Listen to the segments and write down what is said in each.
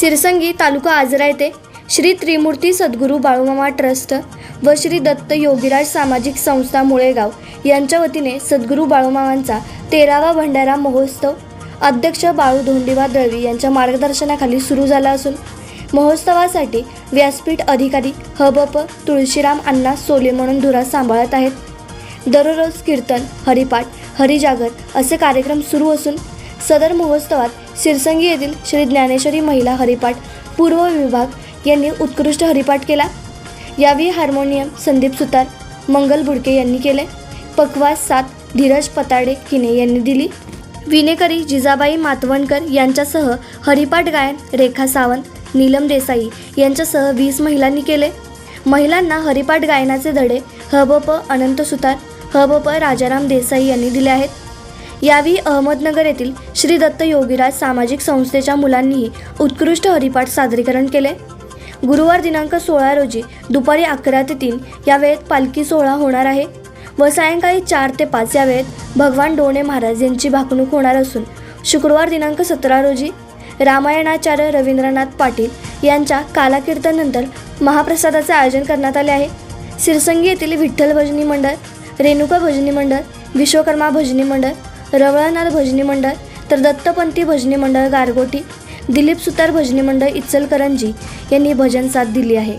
सिरसंगी तालुका आजरा येथे श्री त्रिमूर्ती सद्गुरू बाळूमामा ट्रस्ट व श्री दत्त योगीराज सामाजिक संस्था मुळेगाव यांच्या वतीने सद्गुरू बाळूमामांचा तेरावा भंडारा महोत्सव अध्यक्ष बाळू धोंडीबा दळवी यांच्या मार्गदर्शनाखाली सुरू झाला असून महोत्सवासाठी व्यासपीठ अधिकारी हबप तुळशीराम अण्णा सोले म्हणून धुरा सांभाळत आहेत. दररोज कीर्तन हरिपाठ हरिजागर असे कार्यक्रम सुरू असून सदर महोत्सवात सिरसंगी येथील श्री ज्ञानेश्वरी महिला हरिपाठ पूर्व विभाग यांनी उत्कृष्ट हरिपाठ केला. यावेळी हार्मोनियम संदीप सुतार मंगल बुडके यांनी केले. पकवास सात धीरज पताडे किने यांनी दिली. विनेकरी जिजाबाई मातवणकर यांच्यासह हरिपाठ गायन रेखा सावंत नीलम देसाई यांच्यासह वीस महिलांनी केले. महिलांना हरिपाठ गायनाचे धडे हबप अनंत सुतार हबप राजाराम देसाई यांनी दिले आहेत. यावेळी अहमदनगर येथील श्री दत्त योगीराज सामाजिक संस्थेच्या मुलांनीही उत्कृष्ट हरिपाठ सादरीकरण केले. गुरुवार दिनांक सोळा रोजी दुपारी अकरा ते तीन या वेळेत पालखी सोहळा होणार आहे व सायंकाळी चार ते पाच या वेळेत भगवान डोणे महाराज यांची भाकणूक होणार असून शुक्रवार दिनांक सतरा रोजी रामायणाचार्य रवींद्रनाथ पाटील यांच्या कालाकीर्तनंतर महाप्रसादाचे आयोजन करण्यात आले आहे. सिरसंगी येथील विठ्ठल भजनी मंडळ रेणुका भजनी मंडळ विश्वकर्मा भजनी मंडळ रवळनाथ भजनी मंडळ तर दत्तपंथी भजनी मंडळ गारगोटी दिलीप सुतार भजनी मंडळ इचलकरंजी यांनी भजन साथ दिली आहे.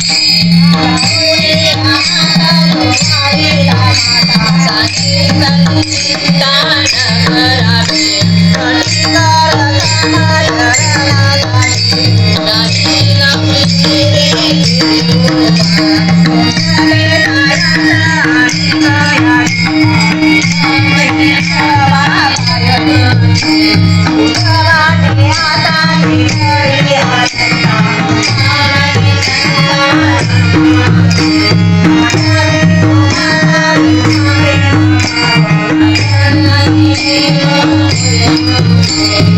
Thank you. Thank you.